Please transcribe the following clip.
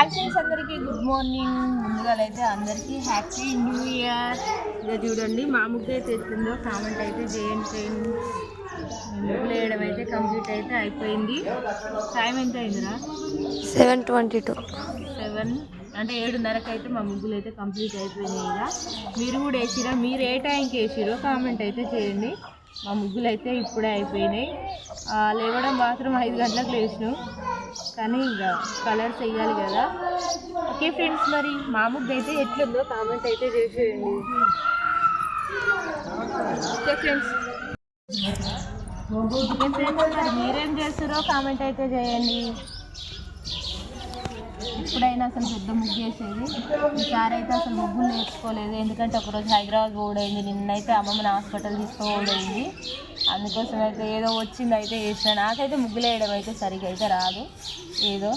Hi friends అందరికీ good morning ముందుగా అయితే అందరికీ హ్యాపీ న్యూ ఇయర్ ఇక చూడండి మా ముగ్గు అయితే ఎట్లుందో కామెంట్ అయితే చేయండి ఫ్రెండ్స్ ముగ్గులు వేయడం అయితే కంప్లీట్ అయితే అయిపోయింది. టైం ఎంత అయిందిరా? సెవెన్ ట్వంటీ టూ సెవెన్ అంటే ఏడున్నరకు అయితే మా ముగ్గులు అయితే కంప్లీట్ అయిపోయినాయి ఇక. మీరు కూడా వేసిరా? మీరు ఏ టైంకి వేసిరో కామెంట్ అయితే చేయండి. మా ముగ్గులు అయితే ఇప్పుడే అయిపోయినాయి. ఆ, లేవడం మాత్రం ఐదు గంటలకు లేచినాం. కానీ ఇంకా కలర్స్ వేయాలి కదా. ఓకే ఫ్రెండ్స్ మరి మా ముగ్గు అయితే ఎట్లుందో కామెంట్ అయితే చేసేయండి. ఓకే ఫ్రెండ్స్ ఓకే ఫ్రెండ్స్ మరి మీరేం చేస్తారో కామెంట్ అయితే చేయండి. ఇప్పుడైనా అసలు పెద్ద ముగ్గు వేసేది ఈసారి అయితే అసలు ముగ్గులు నేర్చుకోలేదు. ఎందుకంటే ఒకరోజు హైదరాబాద్ ఓడైంది నిన్నైతే అమ్మమ్మని హాస్పిటల్ తీసుకోవడైంది అందుకోసం అయితే ఏదో వచ్చింది అయితే వేసిన నాకైతే ముగ్గులు వేయడం అయితే సరిగ్గా అయితే రాదు. ఏదో.